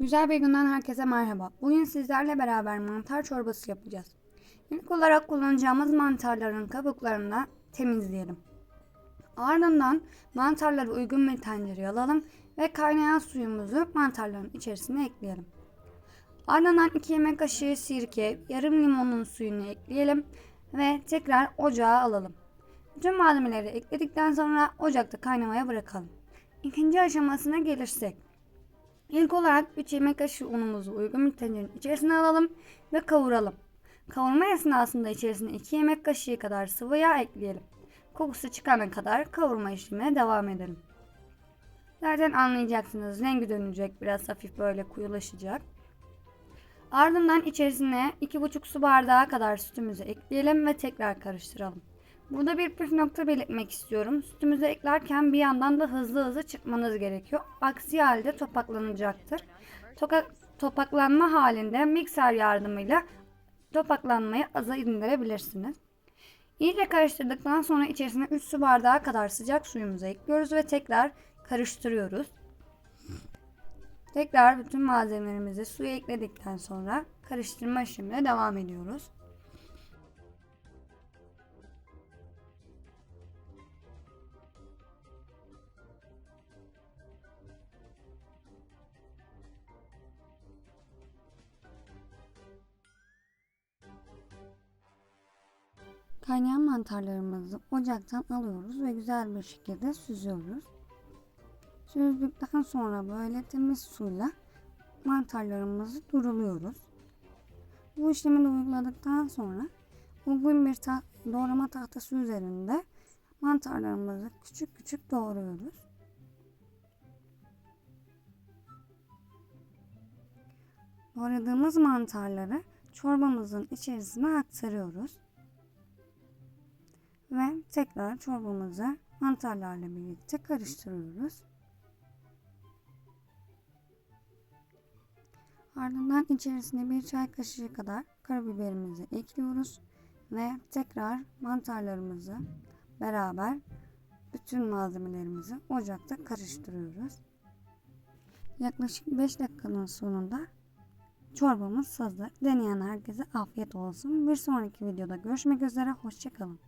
Güzel bir günden herkese merhaba. Bugün sizlerle beraber mantar çorbası yapacağız. İlk olarak kullanacağımız mantarların kabuklarını temizleyelim. Ardından mantarları uygun bir tencereye alalım ve kaynayan suyumuzu mantarların içerisine ekleyelim. Ardından 2 yemek kaşığı sirke, yarım limonun suyunu ekleyelim ve tekrar ocağa alalım. Bütün malzemeleri ekledikten sonra ocakta kaynamaya bırakalım. İkinci aşamasına gelirsek İlk olarak 3 yemek kaşığı unumuzu uygun bir tencerenin içerisine alalım ve kavuralım. Kavurma esnasında içerisine 2 yemek kaşığı kadar sıvı yağ ekleyelim. Kokusu çıkana kadar kavurma işlemine devam edelim. Zaten anlayacaksınız rengi dönecek biraz hafif böyle koyulaşacak. Ardından içerisine 2,5 su bardağı kadar sütümüzü ekleyelim ve tekrar karıştıralım. Burada bir püf nokta belirtmek istiyorum. Sütümüzü eklerken bir yandan da hızlı hızlı çırpmanız gerekiyor. Aksi halde topaklanacaktır. Toka, topaklanma halinde mikser yardımıyla topaklanmayı aza indirebilirsiniz. İyice karıştırdıktan sonra içerisine 3 su bardağı kadar sıcak suyumuzu ekliyoruz ve tekrar karıştırıyoruz. Tekrar bütün malzemelerimizi suya ekledikten sonra karıştırma işlemine devam ediyoruz. Kaynayan mantarlarımızı ocaktan alıyoruz ve güzel bir şekilde süzüyoruz. Süzdükten sonra böyle temiz suyla mantarlarımızı duruluyoruz. Bu işlemi de uyguladıktan sonra uygun bir ta doğrama tahtası üzerinde mantarlarımızı küçük küçük doğruyoruz. Doğradığımız mantarları çorbamızın içerisine aktarıyoruz. Ve tekrar çorbamızı mantarlarla birlikte karıştırıyoruz. Ardından içerisine bir çay kaşığı kadar karabiberimizi ekliyoruz ve tekrar mantarlarımızı beraber bütün malzemelerimizi ocakta karıştırıyoruz. Yaklaşık 5 dakikanın sonunda çorbamız hazır. Deneyen herkese afiyet olsun. Bir sonraki videoda görüşmek üzere. Hoşçakalın.